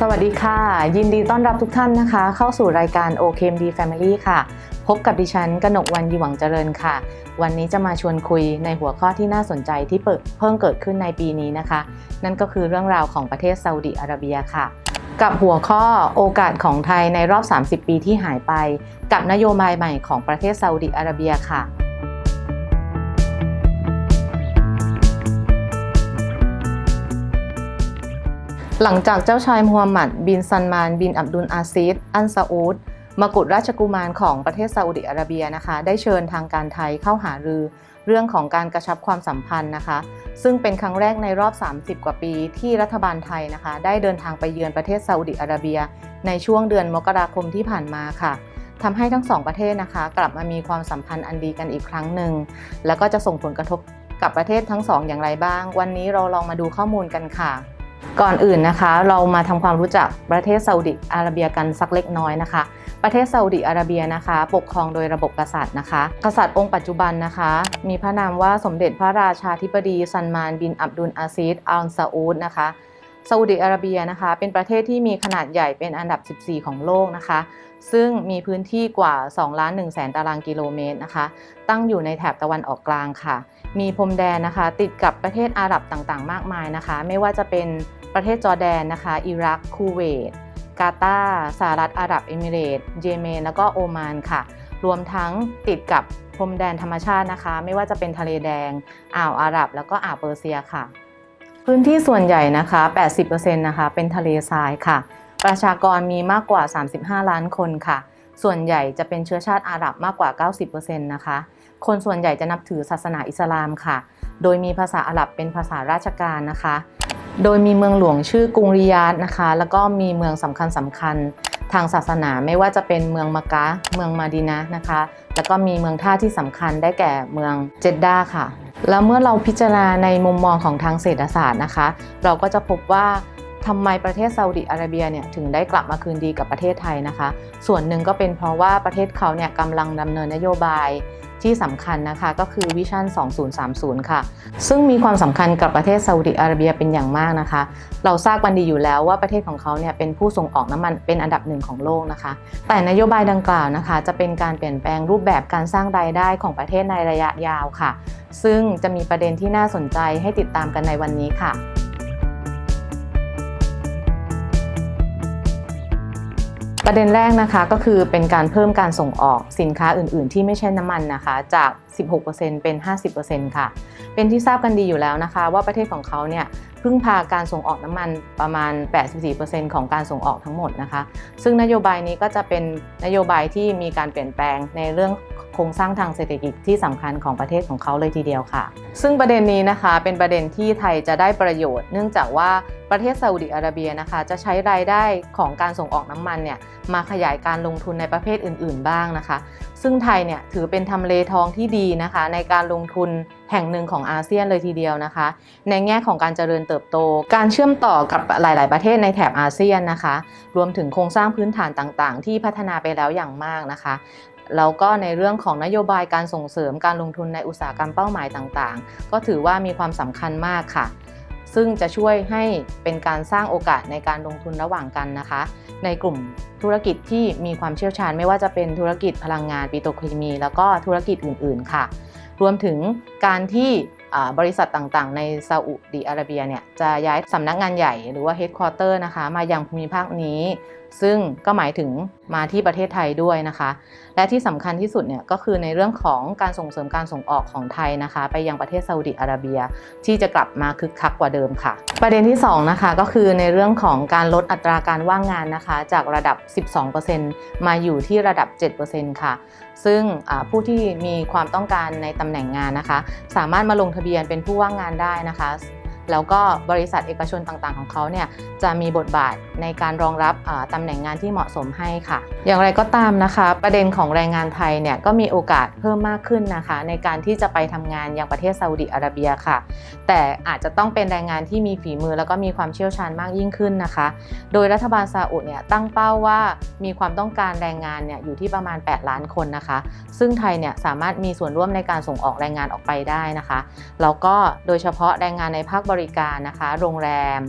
สวัสดีค่ะ ยินดีต้อนรับทุกท่านนะคะ เข้าสู่รายการ OKMD Family ค่ะ พบกับดิฉันกนกวันยีหวังเจริญค่ะ วันนี้จะมาชวนคุยในหัวข้อที่น่าสนใจที่เพิ่งเกิดขึ้นในปีนี้นะคะ นั่นก็คือเรื่องราวของประเทศซาอุดิอาระเบียค่ะ กับหัวข้อโอกาสของไทยในรอบ 30 ปีที่หายไป กับนโยบายใหม่ของประเทศซาอุดิอาระเบียค่ะ หลังจากเจ้าชายมูฮัมหมัด บินซันมาน บินอับดุลอาซิดอันซาอุดมกุฎราชกุมารของประเทศซาอุดิอาระเบียนะคะ ได้เชิญทางการไทยเข้าหารือเรื่องของการกระชับความสัมพันธ์นะคะ ซึ่งเป็นครั้งแรกในรอบ 30 กว่าปีที่รัฐบาลไทยนะคะ ได้เดินทางไปเยือนประเทศซาอุดิอาระเบีย ในช่วงเดือนมกราคมที่ผ่านมาค่ะทำให้ทั้งสองประเทศนะคะ กลับมามีความสัมพันธ์อันดีกันอีกครั้งหนึ่งแล้วก็จะส่งผลกระทบกับประเทศทั้งสองอย่างไรบ้าง วันนี้เราลองมาดูข้อมูลกันค่ะ ก่อนอื่นนะคะ เรามาทำความรู้จักประเทศซาอุดิอาระเบียกันสักเล็กน้อยนะคะ ประเทศซาอุดิอาระเบียนะคะ ปกครองโดยระบบกษัตริย์นะคะ กษัตริย์องค์ปัจจุบันนะคะ มีพระนามว่าสมเด็จพระราชาธิบดีซันมานบินอับดุลอาซิดอัลซาอูดนะคะ ซาอุดิอาระเบียนะคะ เป็นประเทศที่มีขนาดใหญ่เป็นอันดับ 14 ของโลกนะคะ ซึ่งมีพื้นที่กว่า2ล้าน1แสนตารางกิโลเมตรนะคะ ตั้งอยู่ในแถบตะวันออกกลางค่ะ มีพรมแดนนะคะ ติดกับประเทศอาหรับต่างๆ มากมายนะคะ ไม่ว่าจะเป็นประเทศจอร์แดนนะคะ อิรัก คูเวต กาตาร์สหรัฐอาหรับเอมิเรตส์เยเมน แล้วก็โอมานค่ะ รวมทั้งติดกับพรมแดนธรรมชาตินะคะ ไม่ว่าจะเป็นทะเลแดง อ่าวอาหรับ แล้วก็อ่าวเปอร์เซียค่ะ พื้นที่ส่วนใหญ่นะคะ 80%นะคะ เป็นทะเลทรายค่ะ ประชากรมีมากกว่า 35 ล้านคนค่ะ ส่วนใหญ่จะเป็นเชื้อชาติอาหรับมากกว่า 90%นะคะ คนส่วนใหญ่จะนับถือศาสนาอิสลามค่ะ โดยมีภาษาอาหรับเป็นภาษาราชการนะคะ โดยมีเมืองหลวงชื่อกรุงริยาดนะคะ แล้วก็มีเมืองสำคัญสำคัญทางศาสนาไม่ว่าจะเป็นเมืองมักกะเมืองมาดีนะนะคะ แล้วก็มีเมืองท่าที่สำคัญได้แก่เมืองเจดดาค่ะ แล้วเมื่อเราพิจารณาในมุมมองของทางเศรษฐศาสตร์นะคะ เราก็จะพบว่าทำไมประเทศซาอุดิอาระเบียเนี่ยถึงได้กลับมาคืนดีกับประเทศไทยนะคะ ส่วนหนึ่งก็เป็นเพราะว่าประเทศเขาเนี่ยกำลังดำเนินนโยบาย ที่สำคัญนะคะก็คือวิชั่น 2030 ค่ะ ซึ่งมีความสำคัญกับประเทศซาอุดิอาระเบียเป็นอย่างมากนะคะ เราทราบกันดีอยู่แล้วว่าประเทศของเขาเนี่ยเป็นผู้ส่งออกน้ำมันเป็นอันดับหนึ่งของโลกนะคะ แต่นโยบายดังกล่าวนะคะ จะเป็นการเปลี่ยนแปลงรูปแบบการสร้างรายได้ของประเทศในระยะยาวค่ะ ซึ่งจะมีประเด็นที่น่าสนใจให้ติดตามกันในวันนี้ค่ะ ประเด็นแรกนะคะก็คือเป็นการเพิ่มการส่งออกสินค้าอื่น ๆ ที่ไม่ใช่น้ำมันนะคะ จาก 16%เป็น 50%ค่ะ เป็นที่ทราบกันดีอยู่แล้วนะคะ ว่าประเทศของเขาเนี่ยพึ่งพาการส่งออกน้ำมันประมาณ 84%ของการส่งออกทั้งหมดนะคะ ซึ่งนโยบายนี้ก็จะเป็นนโยบายที่มีการเปลี่ยนแปลงในเรื่องโครงสร้างทางเศรษฐกิจที่สำคัญของประเทศของเขาเลยทีเดียวค่ะ ซึ่งประเด็นนี้นะคะเป็นประเด็นที่ไทยจะได้ประโยชน์ เนื่องจากว่า ประเทศซาอุดิอาระเบียนะคะ จะใช้รายได้ของการส่งออกน้ำมันเนี่ยมาขยายการลงทุนในประเภทอื่น ๆ บ้างนะคะ ซึ่งไทยเนี่ยถือเป็นทำเลทองที่ดีนะคะ ในการลงทุนแห่งหนึ่งของอาเซียนเลยทีเดียวนะคะ ในแง่ของการเจริญเติบโต การเชื่อมต่อกับหลาย ๆ ประเทศในแถบอาเซียนนะคะ รวมถึงโครงสร้างพื้นฐานต่าง ๆ ที่พัฒนาไปแล้วอย่างมากนะคะแล้วก็ในเรื่องของนโยบายการส่งเสริมการลงทุนในอุตสาหกรรมเป้าหมายต่างๆ ก็ถือว่ามีความสำคัญมากค่ะ ซึ่งจะช่วยให้เป็นการสร้างโอกาสในการลงทุนระหว่างกันนะคะ ในกลุ่มธุรกิจที่มีความเชี่ยวชาญ ไม่ว่าจะเป็นธุรกิจพลังงานปิโตรเคมี แล้วก็ธุรกิจอื่น ๆ ค่ะ รวมถึงการที่บริษัทต่างๆ ในซาอุดีอาระเบียเนี่ยจะย้ายสำนักงานใหญ่หรือว่าเฮดคอร์เตอร์นะคะ มายังภูมิภาคนี้ซึ่งก็หมายถึงมาที่ประเทศไทยด้วยนะคะ และที่สำคัญที่สุดเนี่ยก็คือในเรื่องของการส่งเสริมการส่งออกของไทยนะคะ ไปยังประเทศซาอุดิอาระเบีย ที่จะกลับมาคึกคักกว่าเดิมค่ะ ประเด็นที่2นะคะก็คือในเรื่องของการลดอัตราการว่างงานนะคะ จากระดับ 12%มาอยู่ที่ระดับ 7%ค่ะ ซึ่งผู้ที่มีความต้องการในตำแหน่งงานนะคะ สามารถมาลงทะเบียนเป็นผู้ว่างงานได้นะคะ แล้วก็บริษัทเอกชนต่างๆ ของเขาเนี่ยจะมีบทบาทในการรองรับอ่าตำแหน่งงานที่เหมาะสมให้ค่ะ อย่างไรก็ตามนะคะ ประเด็นของแรงงานไทยเนี่ยก็มีโอกาสเพิ่มมากขึ้นนะคะ ในการที่จะไปทำงานยังประเทศซาอุดิอาระเบียค่ะ แต่อาจจะต้องเป็นแรงงานที่มีฝีมือแล้วก็มีความเชี่ยวชาญมากยิ่งขึ้นนะคะ โดยรัฐบาลซาอุดเนี่ยตั้งเป้าว่ามีความต้องการแรงงานเนี่ยอยู่ที่ประมาณ 8 ล้านคนนะคะ ซึ่งไทยเนี่ยสามารถมีส่วนร่วมในการส่งออกแรงงานออกไปได้นะคะแล้วก็โดยเฉพาะแรงงานในภาคบริการนะคะ โรงแรม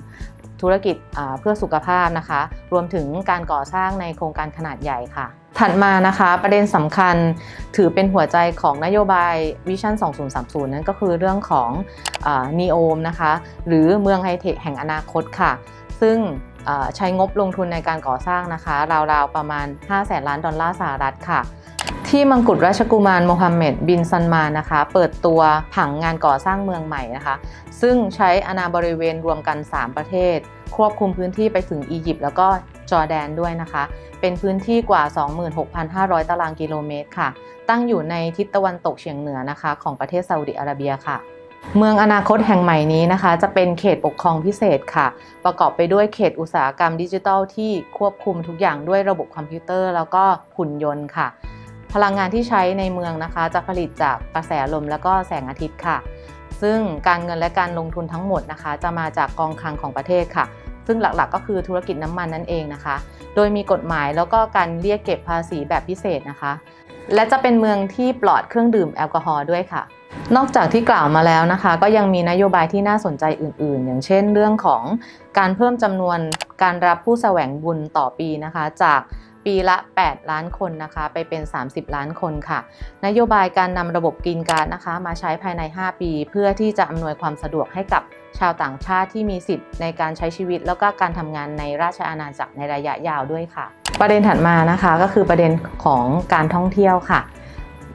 ธุรกิจเพื่อสุขภาพนะคะ รวมถึงการก่อสร้างในโครงการขนาดใหญ่ค่ะ ถัดมานะคะประเด็นสำคัญถือเป็นหัวใจของนโยบายวิชั่น 2030 นั่นก็คือเรื่องของนีโอมนะคะ หรือเมืองไฮเทคแห่งอนาคตค่ะ ซึ่งใช้งบลงทุนในการก่อสร้างนะคะ ราวๆ ประมาณ5แสนล้านดอลลาร์สหรัฐค่ะ ที่มังกรราชกุมารโมฮัมเหม็ดบินซันมานะคะ เปิดตัวผังงานก่อสร้างเมืองใหม่นะคะ ซึ่งใช้อาณาบริเวณรวมกัน 3 ประเทศ ควบคุมพื้นที่ไปถึงอียิปต์แล้วก็จอร์แดนด้วยนะคะ เป็นพื้นที่กว่า 26,500 ตารางกิโลเมตรค่ะ ตั้งอยู่ในทิศตะวันตกเฉียงเหนือนะคะ ของประเทศซาอุดิอาระเบียค่ะเมืองอนาคตแห่งใหม่นี้นะคะ จะเป็นเขตปกครองพิเศษค่ะ ประกอบไปด้วยเขตอุตสาหกรรมดิจิทัลที่ควบคุมทุกอย่างด้วยระบบคอมพิวเตอร์ แล้วก็หุ่นยนต์ค่ะ พลังงานที่ใช้ในเมืองนะคะ จะผลิตจากกระแสลมแล้วก็แสงอาทิตย์ค่ะ ซึ่งการเงินและการลงทุนทั้งหมดนะคะ จะมาจากกองคลังของประเทศค่ะ ซึ่งหลักๆ ก็คือธุรกิจน้ำมันนั่นเองนะคะ โดยมีกฎหมายแล้วก็การเรียกเก็บภาษีแบบพิเศษนะคะ และจะเป็นเมืองที่ปลอดเครื่องดื่มแอลกอฮอล์ด้วยค่ะนอกจากที่กล่าวมาแล้วนะคะ ก็ยังมีนโยบายที่น่าสนใจอื่น ๆ อย่างเช่น เรื่องของการเพิ่มจำนวนการรับผู้แสวงบุญต่อปีนะคะ จาก ปีละ 8 ล้านคนนะคะ ไปเป็น 30 ล้านคนค่ะ นโยบายการนำระบบกรีนการนะคะ มาใช้ภายใน 5 ปี เพื่อที่จะอำนวยความสะดวกให้กับชาวต่างชาติที่มีสิทธิ์ในการใช้ชีวิต แล้วก็การทำงานในราชอาณาจักรในระยะยาวด้วยค่ะ ประเด็นถัดมานะคะก็คือประเด็นของการท่องเที่ยวค่ะ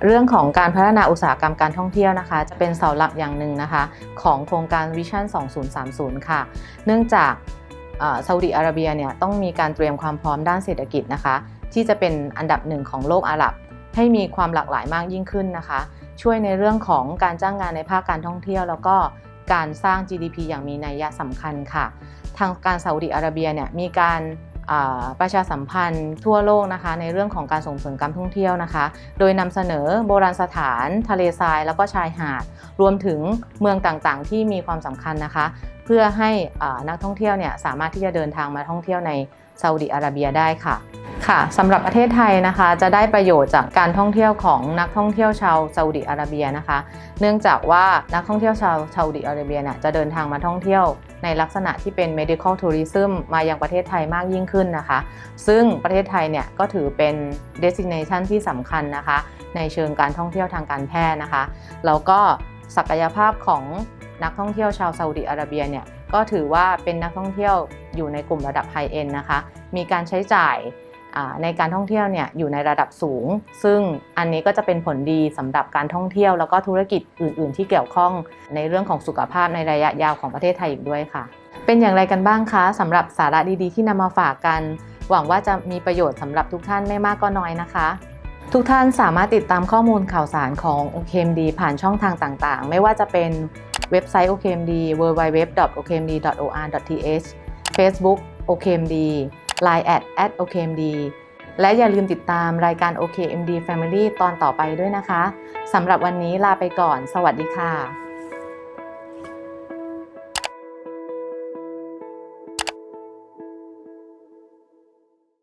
เรื่องของการพัฒนาอุตสาหกรรมการท่องเที่ยวนะคะ จะเป็นเสาหลักอย่างหนึ่งนะคะ ของโครงการวิชั่น 2030 ค่ะ เนื่องจาก ซาอุดิอาระเบียเนี่ยต้องมีการเตรียมความพร้อมด้านเศรษฐกิจนะคะ ที่จะเป็นอันดับหนึ่งของโลกอาหรับ ให้มีความหลากหลายมากยิ่งขึ้นนะคะ ช่วยในเรื่องของการจ้างงานในภาคการท่องเที่ยว แล้วก็การสร้าง GDP อย่างมีนัยยะสำคัญค่ะ ทางการซาอุดิอาระเบียเนี่ยมีการประชาสัมพันธ์ทั่วโลกนะคะ ในเรื่องของการส่งเสริมการท่องเที่ยวนะคะ โดยนำเสนอโบราณสถาน ทะเลทราย แล้วก็ชายหาด รวมถึงเมืองต่างๆ ที่มีความสำคัญนะคะ เพื่อให้นักท่องเที่ยวเนี่ยสามารถที่จะเดินทางมาท่องเที่ยวในซาอุดิอาระเบียได้ค่ะค่ะสำหรับประเทศไทยนะคะจะได้ประโยชน์จากการท่องเที่ยวของนักท่องเที่ยวชาวซาอุดิอาระเบียนะคะ เนื่องจากว่านักท่องเที่ยวชาวซาอุดิอาระเบียเนี่ยจะเดินทางมาท่องเที่ยวในลักษณะที่เป็น medical tourism มายังประเทศไทยมากยิ่งขึ้นนะคะ ซึ่งประเทศไทยเนี่ยก็ถือเป็น destination ที่สำคัญนะคะ ในเชิงการท่องเที่ยวทางการแพทย์นะคะ แล้วก็ศักยภาพของ นักท่องเที่ยวชาวซาอุดิอาระเบียเนี่ยก็ถือว่าเป็นนักท่องเที่ยวอยู่ในกลุ่มระดับไฮเอ็นนะคะ มีการใช้จ่ายในการท่องเที่ยวเนี่ยอยู่ในระดับสูง ซึ่งอันนี้ก็จะเป็นผลดีสำหรับการท่องเที่ยวแล้วก็ธุรกิจอื่น ๆ ที่เกี่ยวข้องในเรื่องของสุขภาพในระยะยาวของประเทศไทยอีกด้วยค่ะ เป็นอย่างไรกันบ้างคะสำหรับสาระดีๆ ที่นำมาฝากกัน หวังว่าจะมีประโยชน์สำหรับทุกท่านไม่มากก็น้อยนะคะ ทุกท่านสามารถติดตามข้อมูลข่าวสารของ OKMD ผ่านช่องทางต่าง ๆ ไม่ว่าจะเป็นเว็บไซต์ OKMD www.okmd.or.th Facebook OKMD Line at at OKMD และอย่าลืมติดตามรายการ OKMD Family ตอนต่อไปด้วยนะคะ สำหรับวันนี้ลาไปก่อน สวัสดีค่ะ